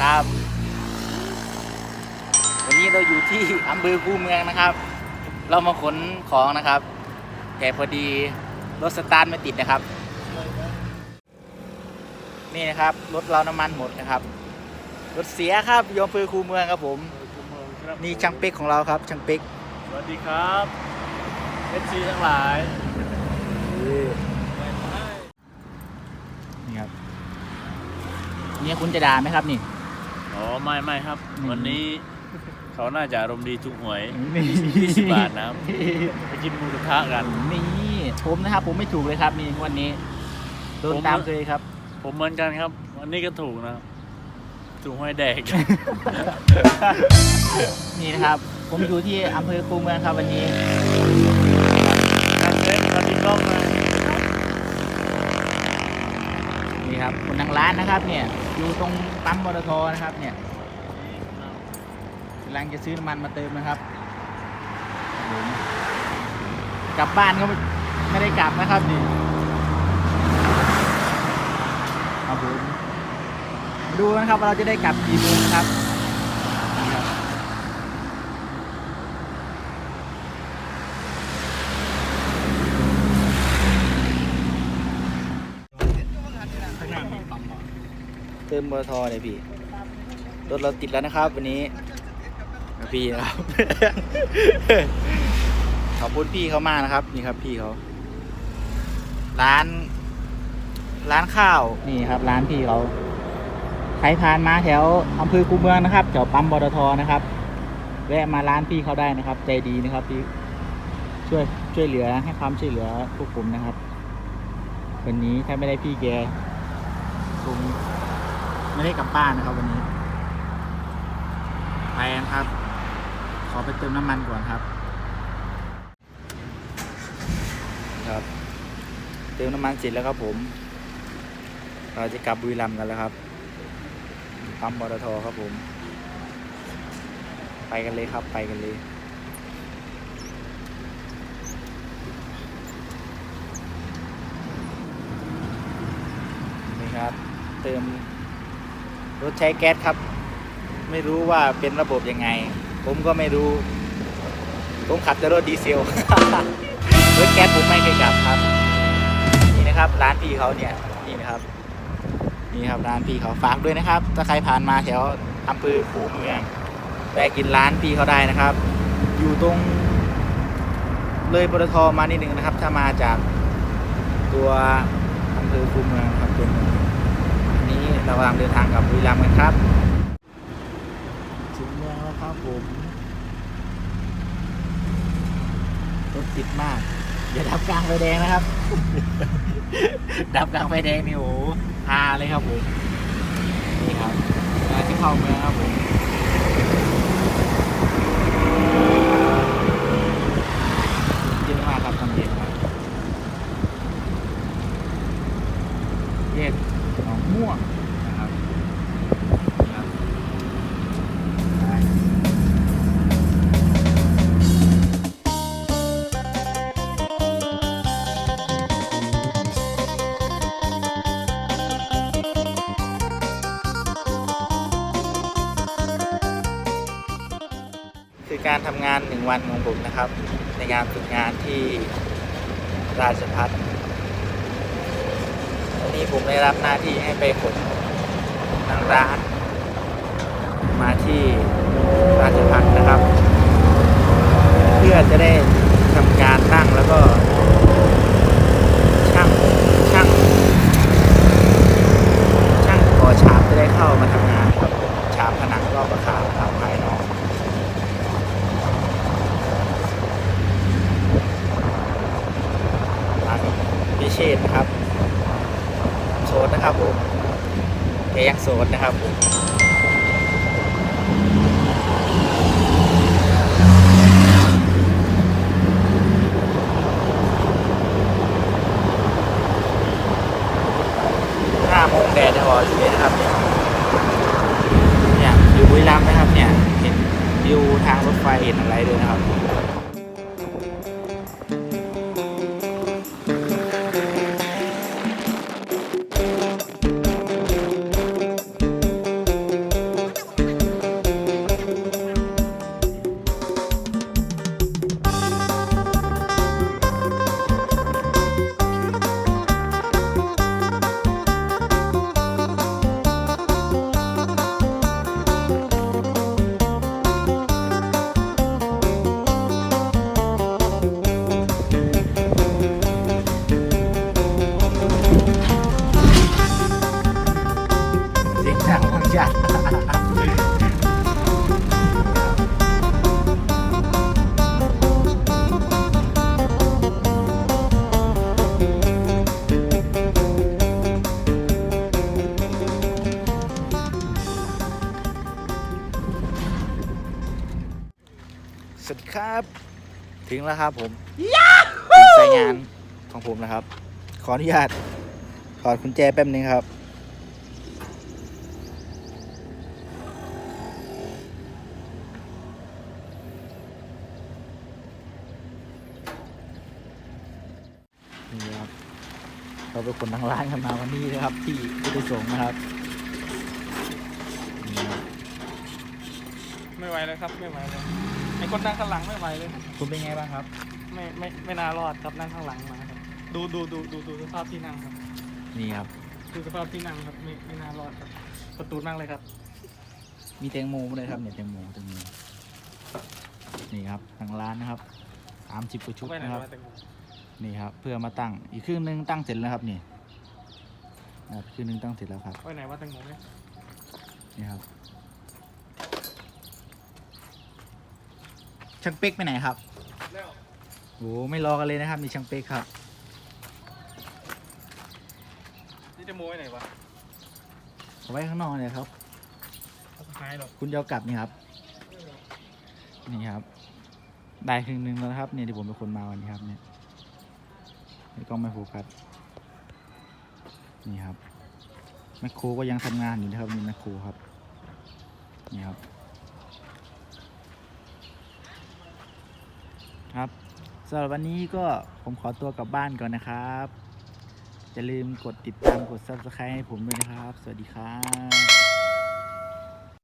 ครับ วันนี้เราอยู่ที่อำเภอคูเมืองนะครับ เรามาขนของนะครับ แต่พอดีรถสตาร์ทไม่ติดนะครับ นี่นะครับรถเราน้ำมันหมดนะครับ รถเสียครับอยอำเภอคูเมืองครับผม นี่ช่างเป๊กของเราครับช่างเป๊ก สวัสดีครับเอฟซีทั้งหลายนี่ครับเนี่ยคุณจะด่าไหมครับนี่ อ๋อไม่ไม่ครับอืมวันนี้เขาน่าจะอารมณ์ดีทุกหวยนี่20บาทนะครับไปกินหมูกระทะกัน นี่ผมนะครับ ผมไม่ถูกเลยครับนี่วันนี้โดนผมตามเคยครับ ผมเหมือนกันครับ วันนี้ก็ถูกนะครับถูกหวยแดกนี่นะครับ ผมอยู่ที่อำเภอคูเมืองครับวันนี้การเล่นตอนนี้กล้องมา ครับคนทางร้านนะครับเนี่ยอยู่ตรงปั๊มปตทนะครับเนี่ยกำลังจะซื้อน้ำมันมาเติมนะครับกลับบ้านก็ไม่ได้กลับนะครับนี่ครับผมาดูนะครับว่าเราจะได้กลับกี่โมงนะครับนี่ครับ ข้างหน้ามีปั๊ม เติมปตทเลยพี่ รถเราติดแล้วนะครับ วันนี้พี่นะครับ ขอบคุณพี่เขามากนะครับ นี่ครับพี่เขา ร้าน ร้านข้าว นี่ครับ ร้านพี่เขา ใครผ่านมาแถวอำเภอคูเมืองนะครับแถวปั๊มปตทนะครับ แวะมาร้านพี่เขาได้นะครับ ใจดีนะครับพี่ ช่วยช่วยเหลือให้ความช่วยเหลือพวกผมนะครับ วันนี้ถ้าไม่ได้พี่แกคง ไม่ได้กลับบ้านนะครับวันนี้ ไปครับ ขอไปเติมน้ำมันก่อนครับ ครับ เติมน้ำมันเสร็จแล้วครับผม เราจะกลับบุรีรัมย์กันแล้วครับ ปั๊มปตทครับผม ไปกันเลยครับ ไปกันเลยนี่ครับเติม รถใช้แก๊สครับ ไม่รู้ว่าเป็นระบบยังไง ผมก็ไม่รู้ ผมขับแต่รถดีเซลรถแก๊สผมไม่เคยขับครับ นี่นะครับ ร้านพี่เขาเนี่ยนี่นะครับนี่ครับร้านพี่เขาฝากด้วยนะครับ ถ้าใครผ่านมาแถวอำเภอขูเมืองแวะกินร้านพี่เขาได้นะครับ อยู่ตรงเลยปตทมานิดนึงนะครับ ถ้ามาจากตัวอำเภอคูเมืองครับตัวเมือง เรากำลังเดินทางกับบุรีรัมย์กันครับถึงเมืองแล้วครับผมรถติดมาก อย่าดับกลางไฟแดงนะครับ ดับกลางไฟแดงนี่โอ้โหฮาเลยครับผมนี่ครับมาที่เข้าเมืองครับผม คือการทำงานหนึ่งวันของผมนะครับ ในงานฝึกงานที่ราชพัฒวันนี้ผมได้รับหน้าที่ให้ไปขนทางร้าน มาที่ราชพัฒนะครับ เพื่อจะได้ทำการตั้งแล้วก็ช่างช่างช่างก่อฉาบจะได้เข้ามาทำงานครับฉาบผนังรอบอาคารครับภายนอก มากับพิเชษนะครับ โส ดนะครับผมแกยังโสดนะครับผมห้าโมงแดดจะพอสิเลยนะครับเนี่ยเนี่ยอยู่บุรีรัมย์นะครับเนี่ยเห็นวิวทางรถไฟเห็นอะไรด้วยนะครับ ถึงแล้วครับผมถึงสายงานของผมนะครับ ขออนุญาตถอดกุญแจแป๊บนึงครับนี่ครับเราเป็นคนทางร้านกันมาวันนี้นะครับ ที่พุทธสงฆ์นะครับนี่ครับ ไม่ไหวเลยครับไม่ไหวเลยไอ้คนนั่งข้างหลังไม่ไหวเลย คุณเป็นไงบ้างครับ ไม่ไม่ไม่น่ารอดครับนั่งข้างหลังมาครับดูดูดูดูดูสภาพที่นั่งครับนี่ครับ ดูสภาพที่นั่งครับไม่ไม่น่ารอดครับประตูนั่งเลยครับ มีแตงโมด้วยครับเนี่ยแตงโมแตงโมนี่ครับทางร้านนะครับสามสิบกว่าชุดไปไหนนะครับวะแตงโมนี่ครับ เพื่อมาตั้งอีกครึ่งหนึงตั้งเสร็จแล้วครับนี่นะครับครึ่งหนึงตั้งเสร็จแล้วครับไปไหนวะแตงโมเนี่ยนี่ครับ ช่างเป๊กไปไหนครับแล้วโอ้ไม่รอกันเลยนะครับมีช่างเป๊กครับนี่แตงโมไปไหนวะเอาไว้ข้างนอกเลยครับหายหรอกคุณจะเอากลับนี่ครับ นี่ครับ ได้ครึ่งหนึงแล้วนะครับเนี่ยที่ผมเป็นคนมาวันนี้ครับเนี่ยนี่กล้องไม่โฟกัสนี่ครับแมคโครก็ยังทำงานอยู่นะครับนี่แมคโครครับนี่ครับ ครับสำหรับวันนี้ก็ผมขอตัวกลับบ้านก่อนนะครับอย่าลืมกดติดตามกด subscribe ให้ผมด้วยนะครับ สวัสดีครับ